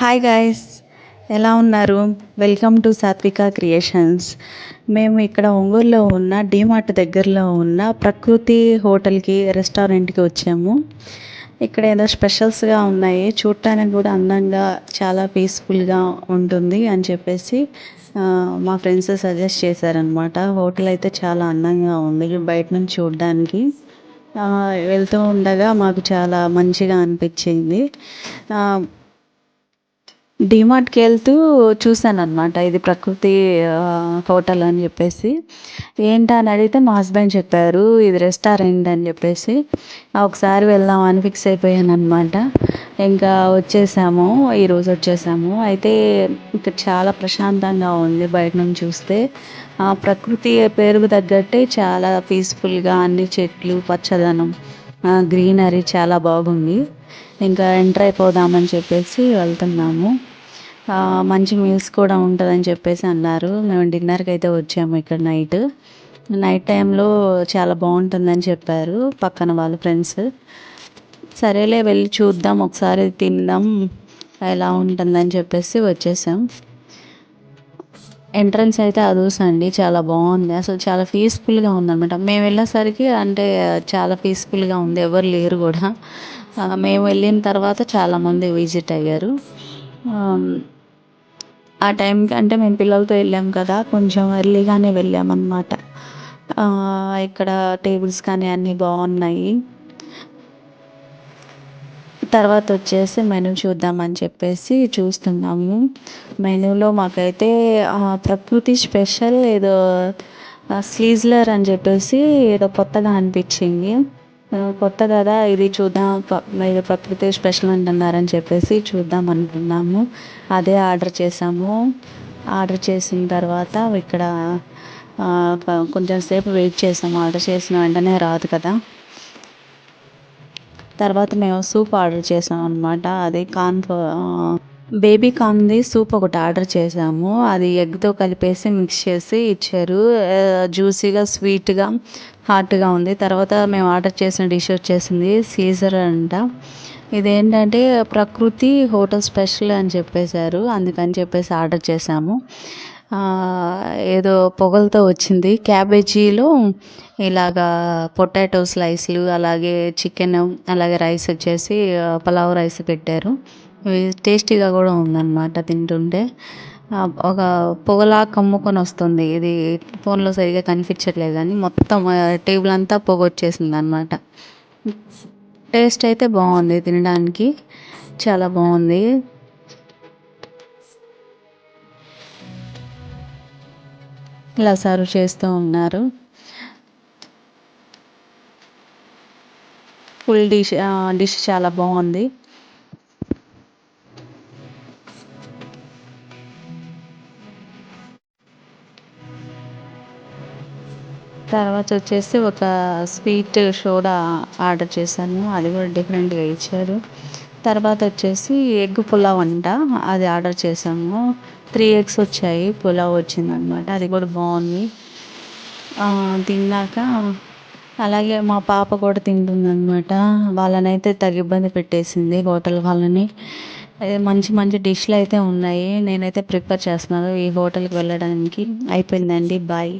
Hi guys ఎలా ఉన్నారు? Welcome to సాత్విక క్రియేషన్స్ మేము ఇక్కడ ఒంగోలులో ఉన్న డీమార్ట్ దగ్గరలో ఉన్న ప్రకృతి హోటల్కి రెస్టారెంట్కి వచ్చాము. ఇక్కడ ఏదో స్పెషల్స్గా ఉన్నాయి. చూడటానికి కూడా అందంగా చాలా పీస్ఫుల్గా ఉంటుంది అని చెప్పేసి మా ఫ్రెండ్స్ సజెస్ట్ చేశారనమాట హోటల్ అయితే చాలా అందంగా ఉంది బయట నుంచి చూడడానికి. వెళ్తూ ఉండగా మాకు చాలా మంచిగా అనిపించింది. డీమార్ట్కి వెళ్తూ చూసాను అనమాట ఇది ప్రకృతి హోటల్ అని చెప్పేసి. ఏంటా అని అడిగితే మా హస్బెండ్ చెప్పారు ఇది రెస్టారెంట్ అని చెప్పేసి. ఒకసారి వెళ్దాం అని ఫిక్స్ అయిపోయాను అనమాట ఇంకా వచ్చేసాము ఈరోజు వచ్చేసాము. అయితే ఇక్కడ చాలా ప్రశాంతంగా ఉంది బయట నుంచి చూస్తే. ప్రకృతి పేరుకు తగ్గట్టే చాలా పీస్ఫుల్గా అన్ని చెట్లు పచ్చదనం గ్రీనరీ చాలా బాగుంది. ఇంకా ఎంటర్ అయిపోదామని చెప్పేసి వెళ్తున్నాము. మంచి మీల్స్ కూడా ఉంటుందని చెప్పేసి అన్నారు. మేము డిన్నర్కి అయితే వచ్చాము ఇక్కడ నైట్ నైట్ టైంలో చాలా బాగుంటుందని చెప్పారు పక్కన వాళ్ళ ఫ్రెండ్స్ సరేలే వెళ్ళి చూద్దాం ఒకసారి తిందాం ఎలా ఉంటుందని చెప్పేసి వచ్చేసాం. ఎంట్రన్స్ అయితే అదూసండి చాలా బాగుంది. అసలు చాలా పీస్ఫుల్గా ఉందనమాట మేము వెళ్ళేసరికి అంటే చాలా పీస్ఫుల్గా ఉంది ఎవరు లేరు కూడా. మేము వెళ్ళిన తర్వాత చాలామంది విజిట్ అయ్యారు. ఆ టైంకి అంటే మేము పిల్లలతో వెళ్ళాం కదా కొంచెం ఎర్లీగానే వెళ్ళాం అన్నమాట ఇక్కడ టేబుల్స్ కానీ అన్నీ బాగున్నాయి. తర్వాత వచ్చేసి మెనూ చూద్దామని చెప్పేసి చూస్తున్నాము. మెనూలో మాకైతే ప్రకృతి స్పెషల్ ఏదో సీజ్లర్ అని చెప్పేసి ఏదో కొత్తగా అనిపించింది. కొత్త కదా ఇది చూద్దాం మీరు ప్రకృతి స్పెషల్ అంటున్నారని చెప్పేసి చూద్దాం అనుకున్నాము. అదే ఆర్డర్ చేసాము ఆర్డర్ చేసిన తర్వాత ఇక్కడ కొంచెం సేపు వెయిట్ చేసాము ఆర్డర్ చేసిన వెంటనే రాదు కదా. తర్వాత మేము సూప్ ఆర్డర్ చేసాం అనమాట అది కార్న్ బేబీ కార్న్ది సూప్ ఒకటి ఆర్డర్ చేసాము అది ఎగ్తో కలిపేసి మిక్స్ చేసి ఇచ్చారు. జ్యూసీగా స్వీట్గా హాట్గా ఉంది. తర్వాత మేము ఆర్డర్ చేసిన డిష్ వచ్చేసింది సీజర్ అంట. ఇదేంటంటే ప్రకృతి హోటల్ స్పెషల్ అని చెప్పేశారు. అందుకని చెప్పేసి ఆర్డర్ చేసాము ఏదో పొగలతో వచ్చింది. క్యాబేజీలో ఇలాగా పొటాటో స్లైస్లు అలాగే చికెన్ అలాగే రైస్ వచ్చేసి పలావ్ రైస్ పెట్టారు. టేస్టీగా కూడా ఉందన్నమాట తింటుంటే. ఒక పొగలా కమ్ముకొని వస్తుంది. ఇది ఫోన్లో సరిగా కనిపించట్లేదు కానీ మొత్తం టేబుల్ అంతా పొగ వచ్చేసింది అనమాట టేస్ట్ అయితే బాగుంది తినడానికి. చాలా బాగుంది. ఇలా సర్వ్ చేస్తూ ఉన్నారు. ఫుల్ డిష్ డిష్ చాలా బాగుంది. తర్వాత వచ్చేసి ఒక స్వీట్ సోడా ఆర్డర్ చేశాను. అది కూడా డిఫరెంట్గా ఇచ్చారు. తర్వాత వచ్చేసి ఎగ్ పులావ్ అంట అది ఆర్డర్ చేసాము త్రీ ఎగ్స్ వచ్చాయి పులావ్ వచ్చిందనమాట. అది కూడా బాగుంది. తిన్నాక అలాగే మా పాప కూడా తింటుందనమాట. వాళ్ళనైతే తగ్గ ఇబ్బంది పెట్టేసింది హోటల్ వాళ్ళని. మంచి మంచి డిష్లు అయితే ఉన్నాయి. నేనైతే ప్రిపేర్ చేస్తున్నాను ఈ హోటల్కి వెళ్ళడానికి. అయిపోయిందండి. బాయ్.